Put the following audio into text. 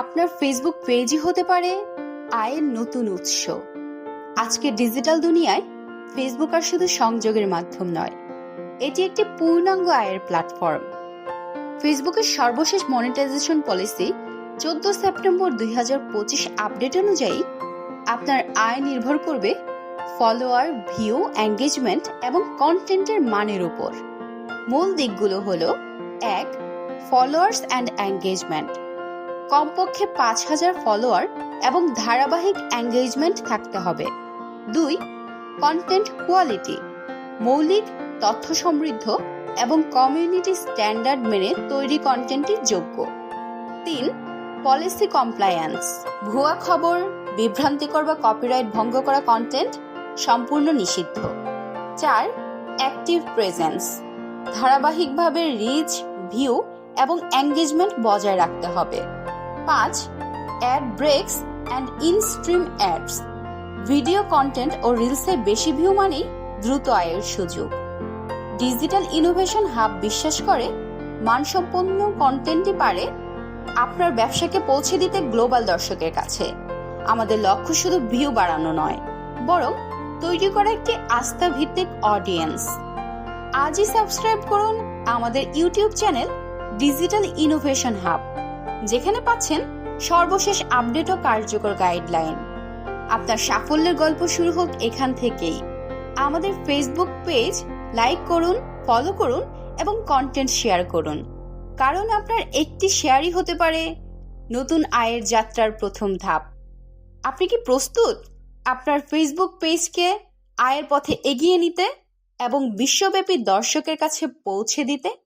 আপনার ফেসবুক পেজই হতে পারে আয়ের নতুন উৎস। আজকে ডিজিটাল দুনিয়ায় ফেসবুক আর শুধু সংযোগের মাধ্যম নয়, এটি একটি পূর্ণাঙ্গ আয়ের প্ল্যাটফর্ম ফেসবুকের সর্বশেষ মনিটাইজেশন পলিসি চোদ্দ সেপ্টেম্বর দুই হাজার পঁচিশ আপডেট অনুযায়ী আপনার আয় নির্ভর করবে ফলোয়ার ভিউ এঙ্গেজমেন্ট এবং কন্টেন্টের মানের উপর। মূল দিকগুলো হলো, এক ফলোয়ার্স অ্যান্ড এঙ্গেজমেন্ট কমপক্ষে পাঁচ হাজার ফলোয়ার এবং ধারাবাহিক এঙ্গেজমেন্ট থাকতে হবে। দুই কন্টেন্ট কোয়ালিটি মৌলিক তথ্য সমৃদ্ধ এবং কমিউনিটি স্ট্যান্ডার্ড মেনে তৈরি কন্টেন্টই যোগ্য। তিন পলিসি কমপ্লায়ান্স ভুয়া খবর, বিভ্রান্তিকর বা কপিরাইট ভঙ্গ করা কন্টেন্ট সম্পূর্ণ নিষিদ্ধ। চার অ্যাক্টিভ প্রেজেন্স ধারাবাহিকভাবে রিচ ভিউ এবং এঙ্গেজমেন্ট বজায় রাখতে হবে। পাঁচ ad breaks and in stream ads. Video content ও রিলসে বেশি ভিউ মানেই দ্রুত আয়ের সুযোগ। ডিজিটাল ইনোভেশন হাব বিশ্বাস করে, মানসম্পন্ন কন্টেন্টই পারে আপনার ব্যবসাকে পৌঁছে দিতে গ্লোবাল দর্শকের কাছে। আমাদের লক্ষ্য শুধু ভিউ বাড়ানো নয়, বরং তৈরি করা একটি আস্থা ভিত্তিক অডিয়েন্স। আজই সাবস্ক্রাইব করুন আমাদের YouTube channel digital innovation hub. যেখানে পাচ্ছেন সর্বশেষ আপডেট ও কার্যকর গাইডলাইন। আপনার সাফল্যের গল্প শুরু হোক এখান থেকেই। আমাদের ফেসবুক পেজ লাইক করুন ফলো করুন এবং কন্টেন্ট শেয়ার করুন। কারণ আপনার একটি শেয়ারই হতে পারে নতুন আয়ের যাত্রার প্রথম ধাপ। আপনি কি প্রস্তুত? আপনার ফেসবুক পেজকে আয়ের পথে এগিয়ে নিতে এবং বিশ্বব্যাপী দর্শকের কাছে পৌঁছে দিতে?